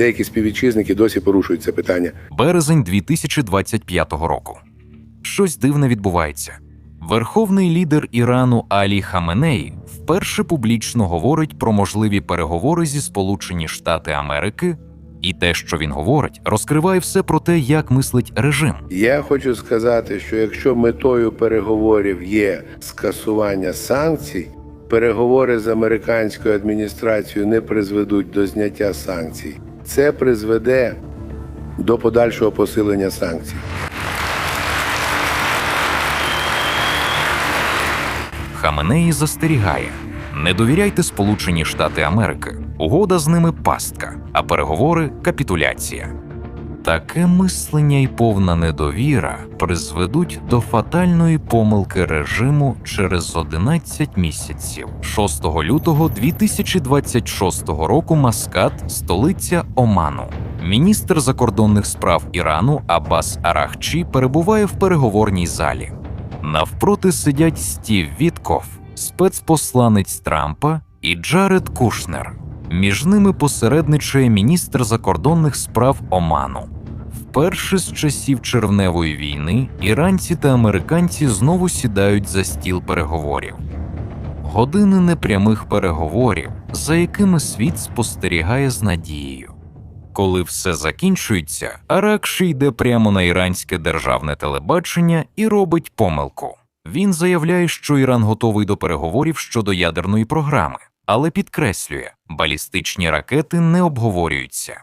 Деякі співвітчизники досі порушують це питання. Березень 2025 року. Щось дивне відбувається. Верховний лідер Ірану Алі Хаменеї вперше публічно говорить про можливі переговори зі Сполучені Штати Америки, і те, що він говорить, розкриває все про те, як мислить режим. Я хочу сказати, що якщо метою переговорів є скасування санкцій, переговори з американською адміністрацією не призведуть до зняття санкцій. Це призведе до подальшого посилення санкцій. Хаменеї застерігає: не довіряйте Сполучені Штати Америки. Угода з ними пастка, а переговори капітуляція. Таке мислення і повна недовіра призведуть до фатальної помилки режиму через 11 місяців. 6 лютого 2026 року Маскат, столиця Оману. Міністр закордонних справ Ірану Аббас Арахчі перебуває в переговорній залі. Навпроти сидять Стів Вітков, спецпосланець Трампа і Джаред Кушнер. Між ними посередничає міністр закордонних справ Оману. Вперше з часів червневої війни іранці та американці знову сідають за стіл переговорів. Години непрямих переговорів, за якими світ спостерігає з надією. Коли все закінчується, Аракші йде прямо на іранське державне телебачення і робить помилку. Він заявляє, що Іран готовий до переговорів щодо ядерної програми, але підкреслює, балістичні ракети не обговорюються.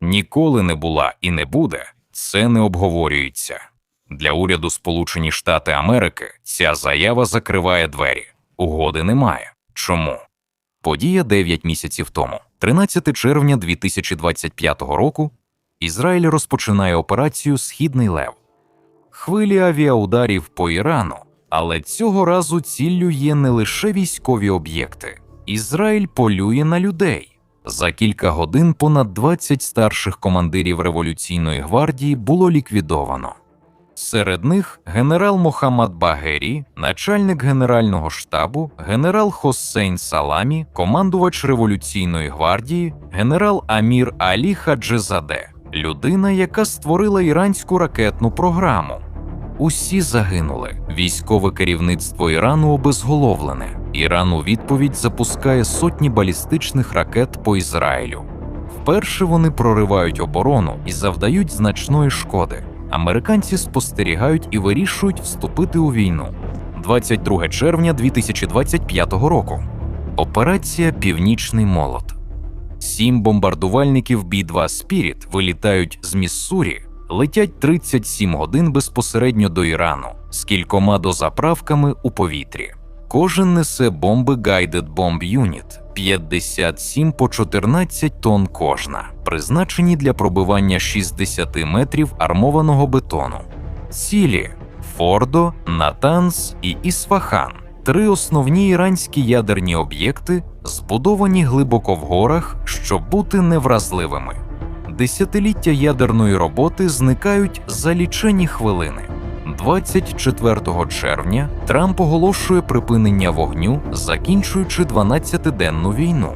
Ніколи не була і не буде, це не обговорюється. Для уряду Сполучені Штати Америки ця заява закриває двері. Угоди немає. Чому? Подія 9 місяців тому, 13 червня 2025 року, Ізраїль розпочинає операцію Східний Лев. Хвилі авіаударів по Ірану, але цього разу ціллю є не лише військові об'єкти. Ізраїль полює на людей. За кілька годин понад 20 старших командирів революційної гвардії було ліквідовано. Серед них генерал Мохаммад Багері, начальник генерального штабу, генерал Хоссейн Саламі, командувач революційної гвардії, генерал Амір Алі Хаджезаде, людина, яка створила іранську ракетну програму. Усі загинули. Військове керівництво Ірану обезголовлене. Іран у відповідь запускає сотні балістичних ракет по Ізраїлю. Вперше вони проривають оборону і завдають значної шкоди. Американці спостерігають і вирішують вступити у війну. 22 червня 2025 року. Операція Північний молот. Сім бомбардувальників Бі-2 Спіріт вилітають з Міссурі, летять 37 годин безпосередньо до Ірану з кількома дозаправками у повітрі. Кожен несе бомби Guided Bomb Unit 57 по 14 тонн кожна, призначені для пробивання 60 метрів армованого бетону. Цілі Фордо, Натанс і Ісфахан три основні іранські ядерні об'єкти, збудовані глибоко в горах, щоб бути невразливими. Десятиліття ядерної роботи зникають за лічені хвилини. 24 червня Трамп оголошує припинення вогню, закінчуючи 12-денну війну.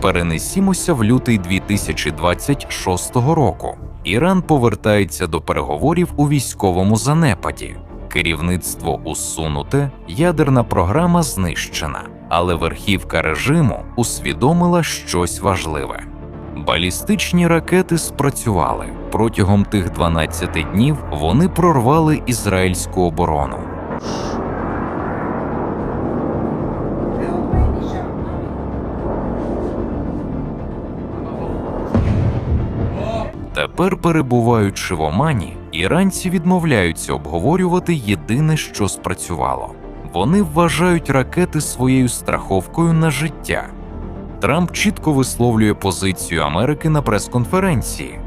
Перенесімося в лютий 2026 року. Іран повертається до переговорів у військовому занепаді. Керівництво усунуте, ядерна програма знищена, але верхівка режиму усвідомила щось важливе. Балістичні ракети спрацювали. Протягом тих 12 днів вони прорвали ізраїльську оборону. Тепер, перебуваючи в Омані, іранці відмовляються обговорювати єдине, що спрацювало. Вони вважають ракети своєю страховкою на життя. Трамп чітко висловлює позицію Америки на прес-конференції.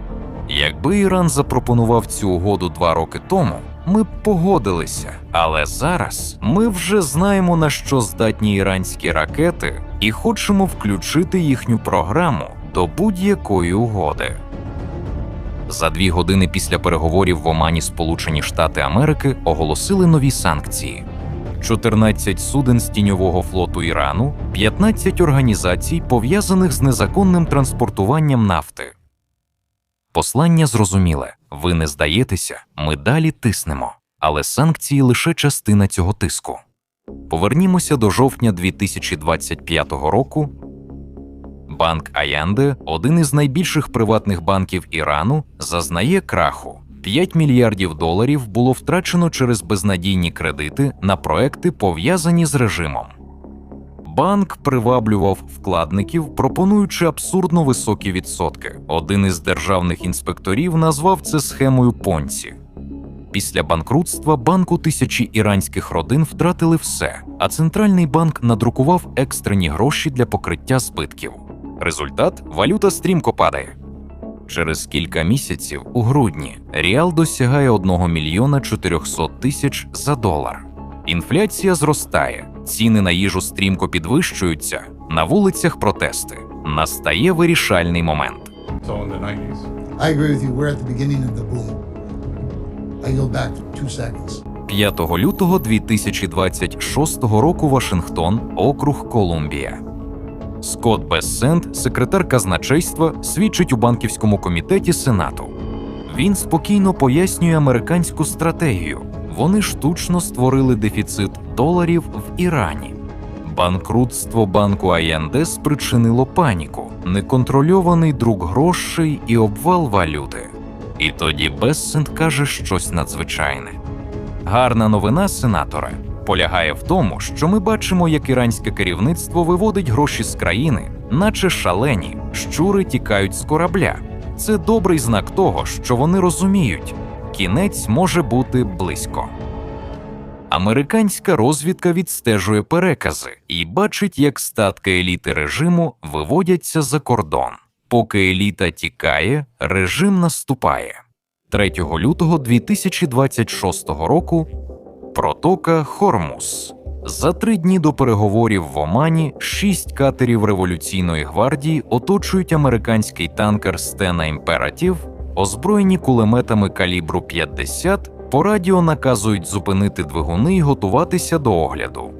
Якби Іран запропонував цю угоду два роки тому, ми б погодилися. Але зараз ми вже знаємо на що здатні іранські ракети і хочемо включити їхню програму до будь-якої угоди. За дві години після переговорів в Омані Сполучені Штати Америки оголосили нові санкції. 14 суден з тіньового флоту Ірану, 15 організацій, пов'язаних з незаконним транспортуванням нафти. Послання зрозуміле: ви не здаєтеся, ми далі тиснемо. Але санкції лише частина цього тиску. Повернімося до жовтня 2025 року. Банк Аянде, один із найбільших приватних банків Ірану, зазнає краху. 5 мільярдів доларів було втрачено через безнадійні кредити на проекти, пов'язані з режимом. Банк приваблював вкладників, пропонуючи абсурдно високі відсотки. Один із державних інспекторів назвав це схемою Понці. Після банкрутства банку тисячі іранських родин втратили все, а центральний банк надрукував екстрені гроші для покриття збитків. Результат валюта стрімко падає. Через кілька місяців у грудні ріал досягає 1 мільйона 400 тисяч за долар. Інфляція зростає, ціни на їжу стрімко підвищуються, на вулицях протести. Настає вирішальний момент. So in the 90s. I agree with you. We're at the beginning of the boom. I yield back two seconds. 5 лютого 2026 року Вашингтон, округ Колумбія. Скотт Бессент, секретар казначейства, свідчить у банківському комітеті Сенату. Він спокійно пояснює американську стратегію. Вони штучно створили дефіцит доларів в Ірані. Банкрутство банку АЯНД спричинило паніку, неконтрольований друк грошей і обвал валюти. І тоді Бессент каже щось надзвичайне. Гарна новина сенатора полягає в тому, що ми бачимо, як іранське керівництво виводить гроші з країни, наче шалені, щури тікають з корабля. Це добрий знак того, що вони розуміють, кінець може бути близько. Американська розвідка відстежує перекази і бачить, як статки еліти режиму виводяться за кордон. Поки еліта тікає, режим наступає. 3 лютого 2026 року протока Хормус. За три дні до переговорів в Омані шість катерів революційної гвардії оточують американський танкер Стена Імператів, озброєні кулеметами калібру 50, по радіо наказують зупинити двигуни і готуватися до огляду.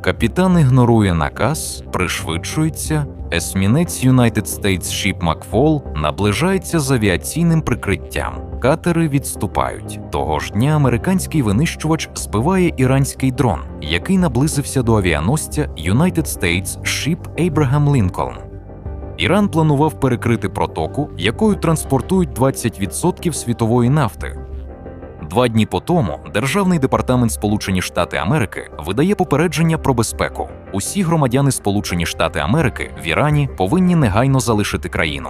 Капітан ігнорує наказ, пришвидшується. Есмінець United States Ship McFall наближається з авіаційним прикриттям. Катери відступають. Того ж дня американський винищувач збиває іранський дрон, який наблизився до авіаносця United States Ship Abraham Lincoln. Іран планував перекрити протоку, якою транспортують 20% світової нафти. Два дні по тому Державний департамент Сполучені Штати Америки видає попередження про безпеку. Усі громадяни Сполучені Штати Америки в Ірані повинні негайно залишити країну.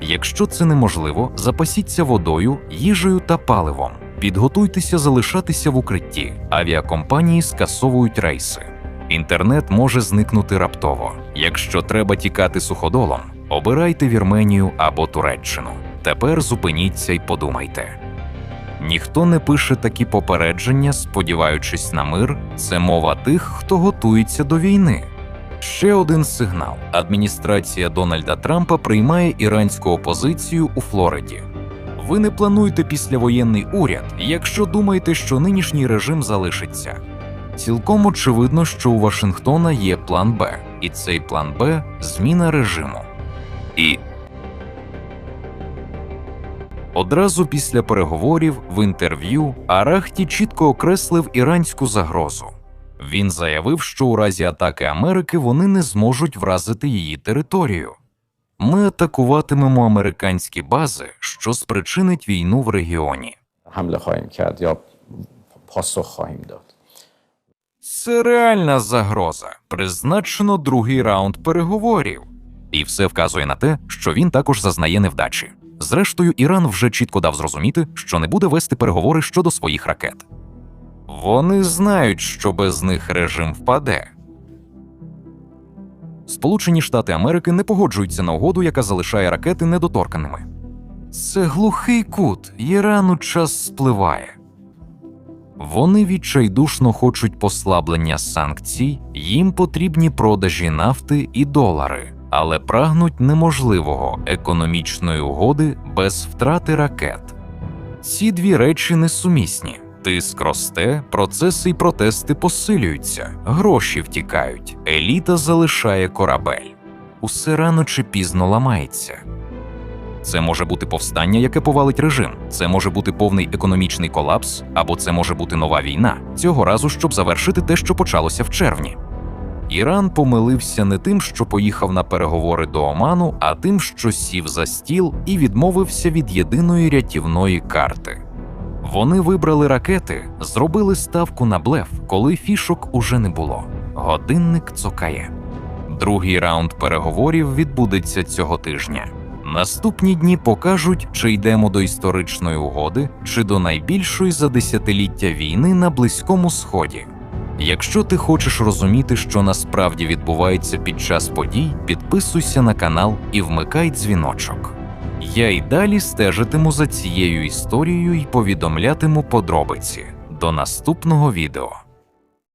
Якщо це неможливо, запасіться водою, їжею та паливом. Підготуйтеся залишатися в укритті. Авіакомпанії скасовують рейси. Інтернет може зникнути раптово. Якщо треба тікати суходолом, обирайте Вірменію або Туреччину. Тепер зупиніться і подумайте. Ніхто не пише такі попередження, сподіваючись на мир. Це мова тих, хто готується до війни. Ще один сигнал: адміністрація Дональда Трампа приймає іранську опозицію у Флориді. Ви не плануєте післявоєнний уряд, якщо думаєте, що нинішній режим залишиться. Цілком очевидно, що у Вашингтона є план Б, і цей план Б зміна режиму. І Одразу після переговорів в інтерв'ю Арахті чітко окреслив іранську загрозу. Він заявив, що у разі атаки Америки вони не зможуть вразити її територію. Ми атакуватимемо американські бази, що спричинить війну в регіоні. Це реальна загроза. Призначено другий раунд переговорів. І все вказує на те, що він також зазнає невдачі. Зрештою, Іран вже чітко дав зрозуміти, що не буде вести переговори щодо своїх ракет. Вони знають, що без них режим впаде. Сполучені Штати Америки не погоджуються на угоду, яка залишає ракети недоторканими. Це глухий кут, Ірану час спливає. Вони відчайдушно хочуть послаблення санкцій, їм потрібні продажі нафти і долари, але прагнуть неможливого економічної угоди без втрати ракет. Ці дві речі несумісні. Тиск росте, процеси й протести посилюються, гроші втікають, еліта залишає корабель. Усе рано чи пізно ламається. Це може бути повстання, яке повалить режим. Це може бути повний економічний колапс, або це може бути нова війна. Цього разу, щоб завершити те, що почалося в червні. Іран помилився не тим, що поїхав на переговори до Оману, а тим, що сів за стіл і відмовився від єдиної рятівної карти. Вони вибрали ракети, зробили ставку на блеф, коли фішок уже не було. Годинник цокає. Другий раунд переговорів відбудеться цього тижня. Наступні дні покажуть, чи йдемо до історичної угоди, чи до найбільшої за десятиліття війни на Близькому Сході. Якщо ти хочеш розуміти, що насправді відбувається під час подій, підписуйся на канал і вмикай дзвіночок. Я й далі стежитиму за цією історією і повідомлятиму подробиці. До наступного відео.